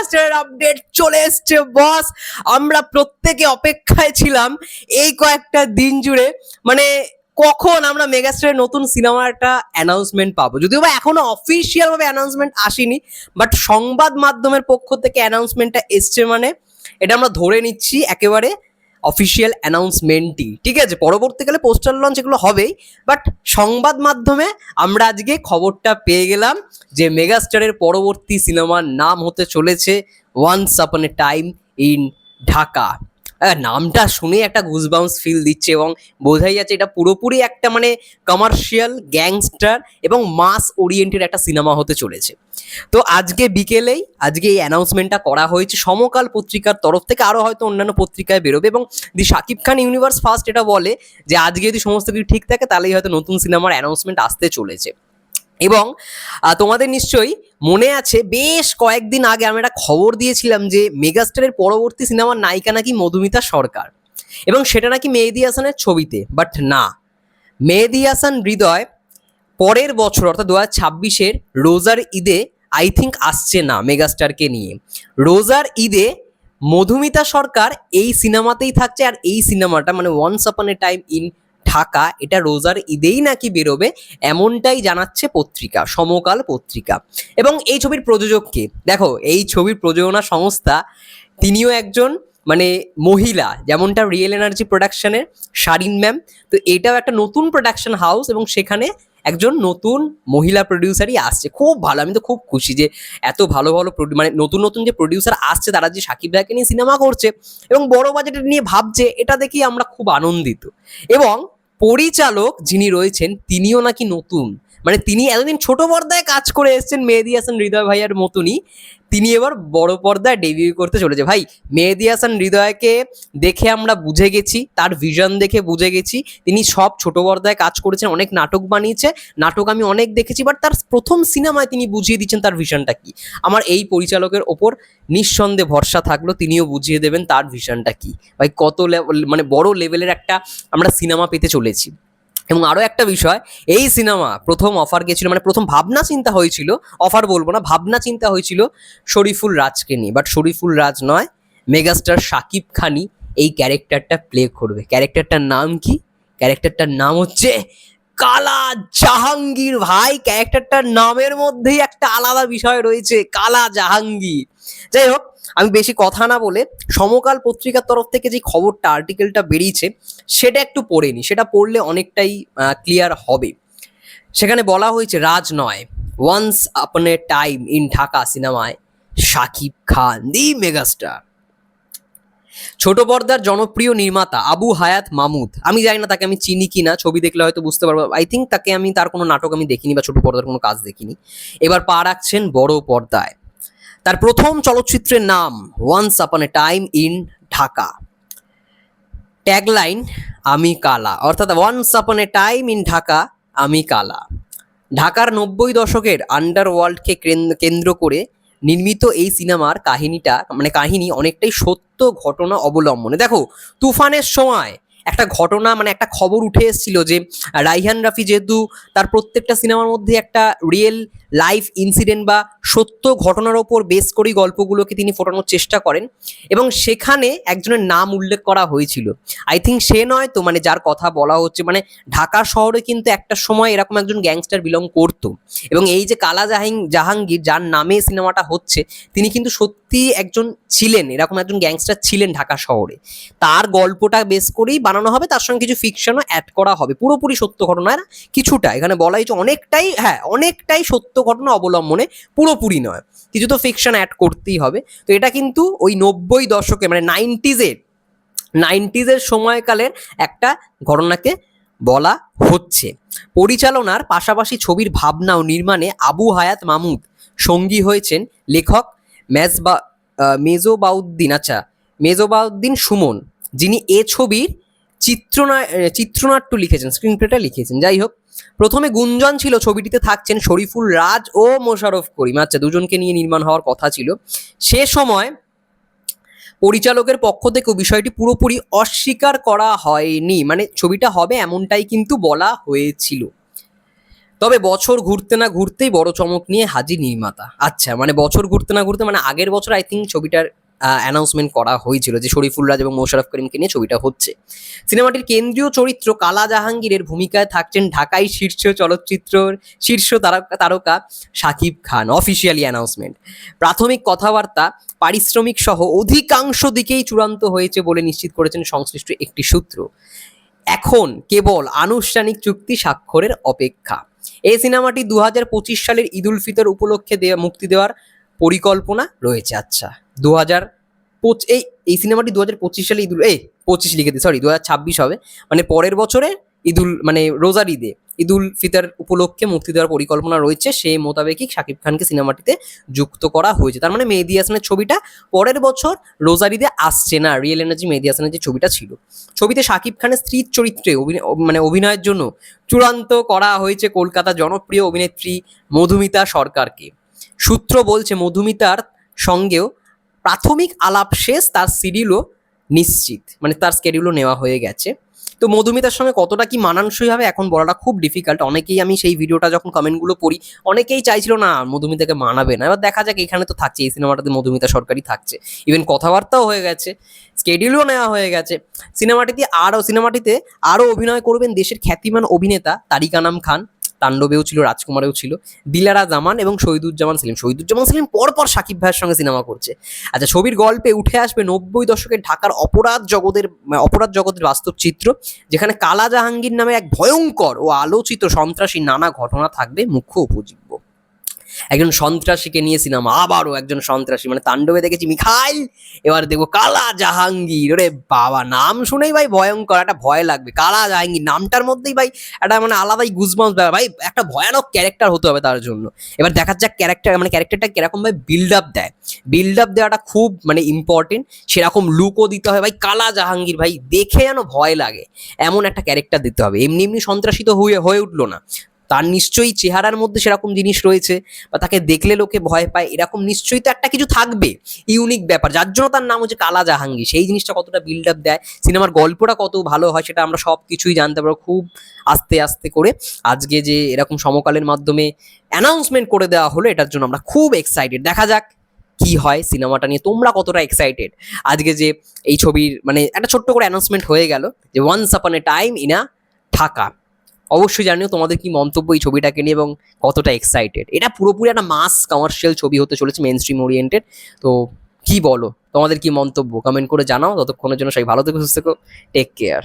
মেগাস্টারের update চলে এসছে বস আমরা প্রত্যেকে অপেক্ষায় ছিলাম এই কয়েকটা দিন জুড়ে। মানে কখন আমরা মেগাস্টারের নতুন সিনেমাটা অ্যানাউন্সমেন্ট পাবো? যদিও বা এখনও অফিসিয়াল ভাবে অ্যানাউন্সমেন্ট আসেনি বাট সংবাদ মাধ্যমের পক্ষ থেকে অ্যানাউন্সমেন্টটা এসছে মানে এটা আমরা ধরে নিচ্ছি একেবারে। অফিসিয়াল অ্যানাউন্সমেন্টই ঠিক আছে, পরবর্তীকালে পোস্টার লঞ্চ এগুলো হবেই বাট সংবাদ মাধ্যমে আমরা আজকে খবরটা পেয়ে গেলাম যে মেগাস্টারের পরবর্তী সিনেমার নাম হতে চলেছে once upon a time in Dhaka নামটা শুনে একটা গুজবাউন্স ফিল দিচ্ছে এবং বোঝাই যাচ্ছে এটা পুরোপুরি একটা মানে কমার্শিয়াল গ্যাংস্টার এবং মাস ওরিয়েন্টেড একটা সিনেমা হতে চলেছে। তো আজকে বিকেলেই, আজকে এই অ্যানাউন্সমেন্টটা করা হয়েছে। সমকাল পত্রিকার তরফ থেকে আরও হয়তো অন্যান্য পত্রিকায় বেরোবে এবং the Shakib Khan universe first এটা বলে যে, আজকে যদি সমস্ত কিছু ঠিক থাকে, তাহলেই হয়তো নতুন সিনেমার অ্যানাউন্সমেন্ট আসতে চলেছে। এবং তোমাদের নিশ্চয়ই মনে আছে, বেশ কয়েকদিন আগে আমি একটা খবর দিয়েছিলাম যে মেগাস্টারের পরবর্তী সিনেমার নায়িকা নাকি মধুমিতা সরকার। এবং সেটা নাকি মেহেদি হাসানের ছবিতে বাট না। মেহেদি হাসান হৃদয় পরের বছর, অর্থাৎ দু হাজার ছাব্বিশের রোজার ঈদে আই থিঙ্ক আসছে না মেগাস্টারকে নিয়ে। রোজার ঈদে মধুমিতা সরকার এই সিনেমাতেই থাকছে, আর এই সিনেমাটা মানে once upon a time in Dhaka এটা রোজার ঈদেই নাকি বেরোবে, এমনটাই জানাচ্ছে পত্রিকা, সমকাল পত্রিকা। এবং এই ছবির প্রযোজককে দেখো, এই ছবির প্রযোজনা সংস্থা, তিনিও একজন মানে মহিলা, যেমনটা রিয়েল এনার্জি প্রোডাকশনের শারিন ম্যাম। তো এটাও একটা নতুন প্রোডাকশন হাউস এবং সেখানে একজন নতুন মহিলা প্রডিউসারই আসছে। খুব ভালো, আমি তো খুব খুশি যে এত ভালো ভালো মানে নতুন নতুন যে প্রডিউসার আসছে, তারা যে সাকিব ভাইকে নিয়ে সিনেমা করছে এবং বড় বাজেটের নিয়ে ভাবছে, এটা দেখেই আমরা খুব আনন্দিত। এবং পরিচালক যিনি রয়েছেন তিনিও নাকি নতুন। মানে তিনি এতদিন ছোট পর্দায় কাজ করে এসেছেন মেহেদি হাসান, হৃদয় ভাইয়ার মতনই। তিনি এবার বড় পর্দায় ডেবিউ করতে চলেছে। ভাই, মেহেদি হাসান, হৃদয়কে দেখে আমরা বুঝে গেছি, তার ভিশন দেখে বুঝে গেছি। তিনি সব ছোট পর্দায় কাজ করেছেন, অনেক নাটক বানিয়েছে। নাটক আমি অনেক দেখেছি বাট তার প্রথম সিনেমায় তিনি বুঝিয়ে দিচ্ছেন তার ভিশনটা কি। আমার এই পরিচালকের ওপর নিঃসন্দেহে ভরসা থাকল, তিনিও বুঝিয়ে দেবেন তার ভিশনটা কি। ভাই, কত মানে বড় লেভেলের একটা আমরা সিনেমা পেতে চলেছি। এবং আরও একটা বিষয়, এই সিনেমা প্রথম অফার গেছিল মানে প্রথম ভাবনা চিন্তা হয়েছিল অফার বলব না, ভাবনা চিন্তা হয়েছিল শরীফুল রাজকে নিয়ে। বাট শরীফুল রাজ নয় মেগাস্টার শাকিব খানই এই ক্যারেক্টারটা প্লে করবে। ক্যারেক্টারটার নাম কি? ক্যারেক্টারটার নাম হচ্ছে কালা জাহাঙ্গীর ভাই। ক্যারেক্টারটার নামের মধ্যেই একটা আলাদা বিষয় রয়েছে, কালা জাহাঙ্গীর। যাই হোক আমি বেশি কথা না বলে সমকাল পত্রিকার তরফ থেকে যে খবরটা আর্টিকেলটা বেরিয়েছে, সেটা একটু পড়ে নি সেটা পড়লে অনেকটাই ক্লিয়ার হবে। সেখানে বলা হয়েছে, রাজ নয়। Once upon a time in Dhaka সিনেমায় শাকিব খান দি মেগাস্টার ছোট পর্দার জনপ্রিয় নির্মাতা আবু হায়াত মামুদ। আমি জানি না তাকে আমি চিনি কি না ছবি দেখলে হয়তো বুঝতে পারব। আই থিঙ্ক তাকে আমি, তার কোনো নাটক আমি দেখিনি বা ছোট পর্দার কোনো কাজ দেখিনি। এবার পা রাখছেন বড় পর্দায়। তার প্রথম চলচ্চিত্রের নাম once upon a time in Dhaka tagline আমি কালা। অর্থাৎ once upon a time in Dhaka আমি কালা। ঢাকার নব্বই দশকের আন্ডারওয়ার্ল্ডকে কেন- কেন্দ্র করে নির্মিত এই সিনেমার কাহিনীটা মানে কাহিনী অনেকটাই সত্য ঘটনা অবলম্বনে। দেখো, তুফানের সময় একটা ঘটনা মানে একটা খবর উঠে এসেছিল যে, রাইহান রাফি যেহেতু তার প্রত্যেকটা সিনেমার মধ্যে একটা রিয়েল লাইফ ইনসিডেন্ট বা সত্য ঘটনার ওপর বেস করেই গল্পগুলোকে তিনি ফোটানোর চেষ্টা করেন এবং সেখানে একজনের নাম উল্লেখ করা হয়েছিল। আই থিঙ্ক সে নয় তো মানে যার কথা বলা হচ্ছে মানে ঢাকা শহরে কিন্তু একটা সময় এরকম একজন গ্যাংস্টার বিলং করতো। এবং এই যে কালা জাহিং জাহাঙ্গীর, যার নামে সিনেমাটা হচ্ছে, তিনি কিন্তু সত্যি একজন ছিলেন, এরকম একজন গ্যাংস্টার ছিলেন ঢাকা শহরে। তার গল্পটা বেস করেই বানানো হবে, তার সঙ্গে কিছু ফিকশনও অ্যাড করা হবে। পুরোপুরি সত্য ঘটনার কিছুটা, এখানে বলা হয়েছে অনেকটাই হ্যাঁ অনেকটাই সত্য ঘটনা অবলম্বনে পুরোপুরি নয়। কিছু তো ফিকশন অ্যাড করতেই হবে। তো এটা কিন্তু ওই নব্বই দশকে মানে নাইনটিজের নাইনটিজের সময়কালের একটা ঘটনাকে বলা হচ্ছে। পরিচালনার পাশাপাশি ছবির ভাবনা ও নির্মাণে আবু হায়াত মামুদ সঙ্গী হয়েছেন লেখক মেজবা মেজোবাউদ্দিন। আচ্ছা মেজোবাউদ্দিন সুমন, যিনি এ ছবির চিত্রনা চিত্রনাট্য লিখেছেন স্ক্রিন প্লেটা লিখেছেন। যাই হোক, প্রথমে গুঞ্জন ছিল, ছবিটিতে থাকছেন শরীফুল রাজ ও মোশাররফ করিম। আচ্ছা দুজনকে নিয়ে নির্মাণ হওয়ার কথা ছিল। সে সময় পরিচালকের পক্ষ থেকেও বিষয়টি পুরোপুরি অস্বীকার করা হয়নি। মানে ছবিটা হবে এমনটাই কিন্তু বলা হয়েছিল। তবে বছর ঘুরতে না ঘুরতেই বড় চমক নিয়ে হাজির নির্মাতা। আচ্ছা মানে বছর ঘুরতে না ঘুরতে মানে আগের বছর আই থিঙ্ক ছবিটার অ্যানাউন্সমেন্ট করা হয়েছিল যে শরীফুল রাজ এবং মোশারফ করিমকে নিয়ে ছবিটা হচ্ছে। সিনেমাটির কেন্দ্রীয় চরিত্র কালা জাহাঙ্গীরের ভূমিকায় থাকছেন ঢাকাই শীর্ষ চলচ্চিত্রর শীর্ষ তারকা তারকা শাকিব খান অফিসিয়ালি অ্যানাউন্সমেন্ট প্রাথমিক কথাবার্তা, পারিশ্রমিক সহ অধিকাংশ দিকেই চূড়ান্ত হয়েছে বলে নিশ্চিত করেছেন সংশ্লিষ্ট একটি সূত্র। এখন কেবল আনুষ্ঠানিক চুক্তি স্বাক্ষরের অপেক্ষা। এই সিনেমাটি দু সালের ঈদুল ফিতর উপলক্ষে দেয়া মুক্তি দেওয়ার পরিকল্পনা রয়েছে। আচ্ছা। দু হাজার এই এই সিনেমাটি দু হাজার পঁচিশ সালে ঈদুল, এই পঁচিশ লিখে দিই সরি দু হাজার ছাব্বিশ হবে। মানে পরের বছরে ঈদুল মানে রোজার ঈদে ঈদুল ফিতর উপলক্ষে মুক্তি দেওয়ার পরিকল্পনা রয়েছে, সেই মোতাবেকই শাকিব খানকে সিনেমাটিতে যুক্ত করা হয়েছে। তার মানে মেহেদি হাসানের ছবিটা পরের বছর রোজার ঈদে আসছে না রিয়েল এনার্জি মেহেদি হাসানের যে ছবিটা ছিল। ছবিতে শাকিব খানের স্ত্রীর চরিত্রে অভিনয় মানে অভিনয়ের জন্য চূড়ান্ত করা হয়েছে কলকাতা জনপ্রিয় অভিনেত্রী মধুমিতা সরকারকে। সূত্র বলছে, মধুমিতার সঙ্গেও প্রাথমিক আলাপ শেষ, তার শিডিউলও নিশ্চিত। মানে তার স্কেডিউলও নেওয়া হয়ে গেছে। তো মধুমিতার সঙ্গে কতটা কি মানানসই হবে এখন বলাটা খুব ডিফিকাল্ট অনেকেই আমি সেই ভিডিওটা যখন কমেন্টগুলো পড়ি, অনেকেই চাইছিল না মধুমিতাকে মানাবে না। এবার দেখা যাক, এখানে তো থাকছে, এই সিনেমাটাতে মধুমিতা সরকারই থাকছে। ইভেন কথাবার্তাও হয়ে গেছে স্কেডিউলও নেওয়া হয়ে গেছে। সিনেমাটিতে আরও সিনেমাটিতে আরও অভিনয় করবেন দেশের খ্যাতিমান অভিনেতা তারিকানাম খান। তাণ্ডবেও ছিল, রাজকুমারেও ছিল। দিলারা জামান এবং শহীদুজ্জামান সেলিম। শহীদুজ্জামান সেলিম পরপর সাকিব ভাইয়ের সঙ্গে সিনেমা করছে। আচ্ছা ছবির গল্পে উঠে আসবে নব্বই দশকে ঢাকার অপরাধ জগতের অপরাধ জগতের বাস্তব চিত্র, যেখানে কালা জাহাঙ্গীর নামে এক ভয়ঙ্কর ও আলোচিত সন্ত্রাসী নানা ঘটনা থাকবে। মুখ্য উপজীব্য। একজন সন্ত্রাসীকে নিয়ে সিনেমা, আবারও একজন সন্ত্রাসী মানে তাণ্ডবে দেখেছি মিখাইল। এবার দেখব কালা জাহাঙ্গীর। ওরে বাবা, নাম শুনেই ভাই ভয়ঙ্কর, একটা ভয় লাগবে। কালা জাহাঙ্গীর, নামটার মধ্যেই ভাই একটা মানে আলাদাই গুজবাম্স ভাই, একটা ভয়ানক ক্যারেক্টার হতে হবে তার জন্য। এবার দেখা যাক ক্যারেক্টার মানে ক্যারেক্টারটা কীরকম ভাই বিল্ড আপ দেয়। বিল্ড আপ দেওয়াটা খুব মানে ইম্পর্টেন্ট সেরকম লুকও দিতে হয়। ভাই, কালা জাহাঙ্গীর ভাই, দেখে যেন ভয় লাগে। এমন একটা ক্যারেক্টার দিতে হবে। এমনি এমনি সন্ত্রাসী তো হয়ে হয়ে উঠল না। তার নিশ্চয়ই চেহারার মধ্যে সেরকম জিনিস রয়েছে বা তাকে দেখলে লোকে ভয় পায়, এরকম নিশ্চয়ই তো একটা কিছু থাকবে। ইউনিক ব্যাপার, যার জন্য তার নাম হচ্ছে কালা জাহাঙ্গীর। সেই জিনিসটা কতটা বিল্ড আপ দেয়, সিনেমার গল্পটা কত ভালো হয় সেটা আমরা সব কিছুই জানতে পারব খুব আস্তে আস্তে করে। আজকে যে এরকম সমকালের মাধ্যমে অ্যানাউন্সমেন্ট করে দেওয়া হলো, এটার জন্য আমরা খুব এক্সাইটেড দেখা যাক কি হয় সিনেমাটা নিয়ে, তোমরা কতটা এক্সাইটেড আজকে যে এই ছবির মানে একটা ছোট্ট করে অ্যানাউন্সমেন্ট হয়ে গেল যে once upon a time in a Dhaka. অবশ্যই জানিও তোমাদের কি মন্তব্য এই ছবিটাকে নিয়ে এবং কতটা এক্সাইটেড এটা পুরোপুরি একটা মাস কমার্শিয়াল ছবি হতে চলেছে মেন স্ট্রিম ওরিয়েন্টেড তো কি বলো? তোমাদের কি মন্তব্য? কমেন্ট করে জানাও। ততক্ষণের জন্য সবাই ভালো থেকো, সুস্থ থেকো। Take care